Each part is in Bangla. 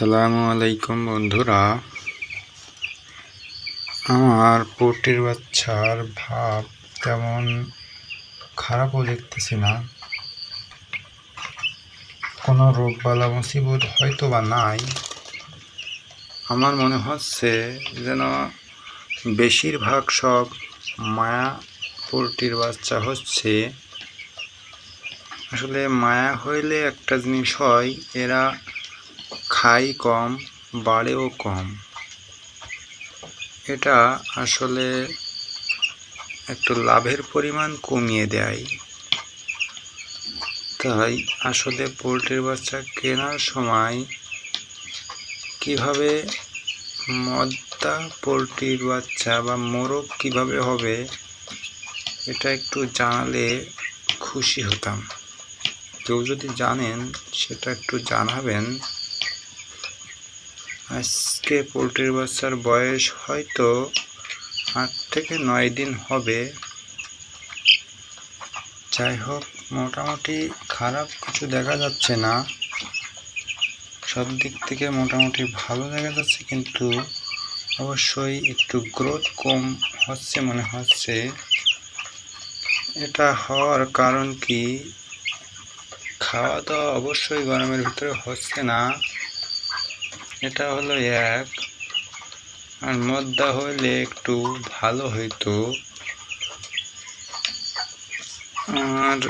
আসসালামু আলাইকুম বন্ধুরা। আমার পোলট্রির বাচ্চার ভাব তেমন খারাপও দেখতেছি না। কোনো রোগ বালা মুসিবত হয়তো বা নাই। আমার মনে হচ্ছে যেন বেশিরভাগ সব মায়া পোলট্রির বাচ্চা হচ্ছে। আসলে মায়া হইলে একটা জিনিস হয়, এরা খাই কম, বাড়েও কম। এটা আসলে একটু লাভের পরিমাণ কমিয়ে দেয়। তাই আসলে পোলট্রির বাচ্চা কেনার সময় কীভাবে মদ্দা পোলট্রির বাচ্চা বা মোরগ কীভাবে হবে, এটা একটু জানালে খুশি হতাম। কেউ যদি জানেন, সেটা একটু জানাবেন। আজকে পোলট্রির বাচ্চার বয়স হয়তো আট থেকে নয় দিন হবে। যাই হোক, মোটামুটি খারাপ কিছু দেখা যাচ্ছে না। সব দিক থেকে মোটামুটি ভালো দেখা যাচ্ছে, কিন্তু অবশ্যই একটু গ্রোথ কম হচ্ছে মনে হচ্ছে। এটা হওয়ার কারণ কি? খাওয়া দাওয়া অবশ্যই গরমের ভিতরে হচ্ছে না। এটা হলো এক। আর মদ্দা হইলে একটু ভালো হইতো। আর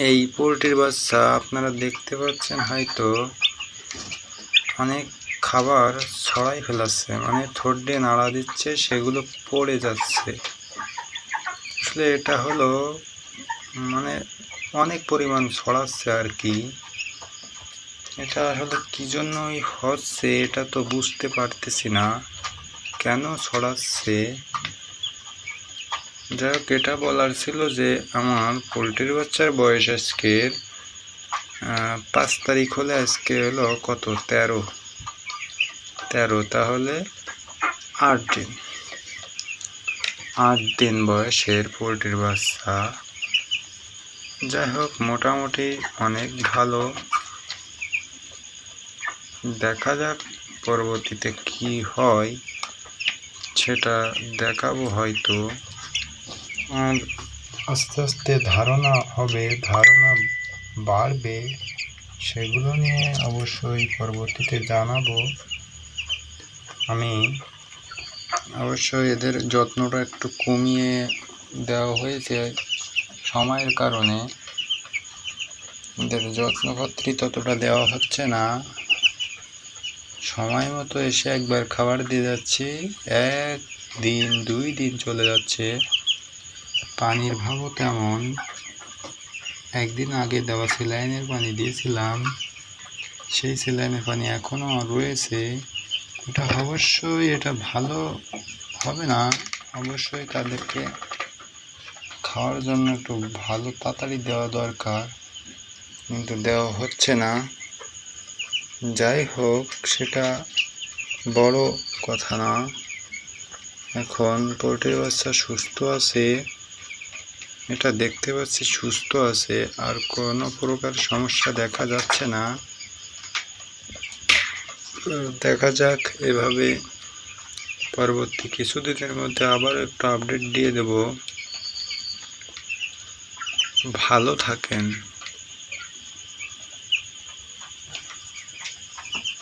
এই পোলট্রির বাচ্চা আপনারা দেখতে পাচ্ছেন হয়তো। অনেক খাবার ছড়াই ফেলাচ্ছে মানে ঠোঁট নাড়া দিচ্ছে, সেগুলো পড়ে যাচ্ছে। আসলে এটা হলো মানে অনেক পরিমাণ ছড়াচ্ছে আর কি। এটা আসলে কী জন্যই হচ্ছে এটা তো বুঝতে পারতেছি না। কেন ছড়াচ্ছে? যাই হোক, এটা বলার ছিল যে আমার পোলট্রির বাচ্চার বয়স আজকের পাঁচ তারিখ হলে আজকে হলো কত? তেরো। তেরো, তাহলে আট দিন। আট দিন বয়সের পোলট্রির বাচ্চা। যাই হোক, মোটামুটি অনেক ভালো। দেখা যাক পরবর্তীতে কি হয়। সেটা দেখাবো হয়তো। আর আস্তে আস্তে ধারণা হবে, ধারণা বাড়বে, সেগুলো নিয়ে অবশ্যই পরবর্তীতে জানাব। আমি অবশ্যই এদের যত্নটা একটু কমিয়ে দেওয়া হয়েছে সময়ের কারণে। এদের যত্নপাত্রী ততটা দেওয়া হচ্ছে না। সময় মতো এসে একবার খাবার দিয়ে যাচ্ছি। এক দিন, দুই দিন চলে যাচ্ছে। পানির ভাবও তেমন। একদিন আগে দেওয়া স্যালাইনের পানি দিয়েছিলাম। সেই স্যালাইনের পানি এখনও রয়েছে। এটা অবশ্যই এটা ভালো হবে না। অবশ্যই তাদেরকে খাওয়ার জন্য একটু ভালো তাড়াতাড়ি দেওয়া দরকার। কিন্তু দেওয়া হচ্ছে না। যাই হোক, সেটা বড় কথা না। এখন পোলট্রির বাচ্চা সুস্থ আছে, এটা দেখতে পাচ্ছি সুস্থ আছে, আর কোনো প্রকার সমস্যা দেখা যাচ্ছে না। দেখা যাক, এভাবে পরবর্তী কিছুদিনের মধ্যে আবার একটু আপডেট দিয়ে দেব। ভালো থাকেন।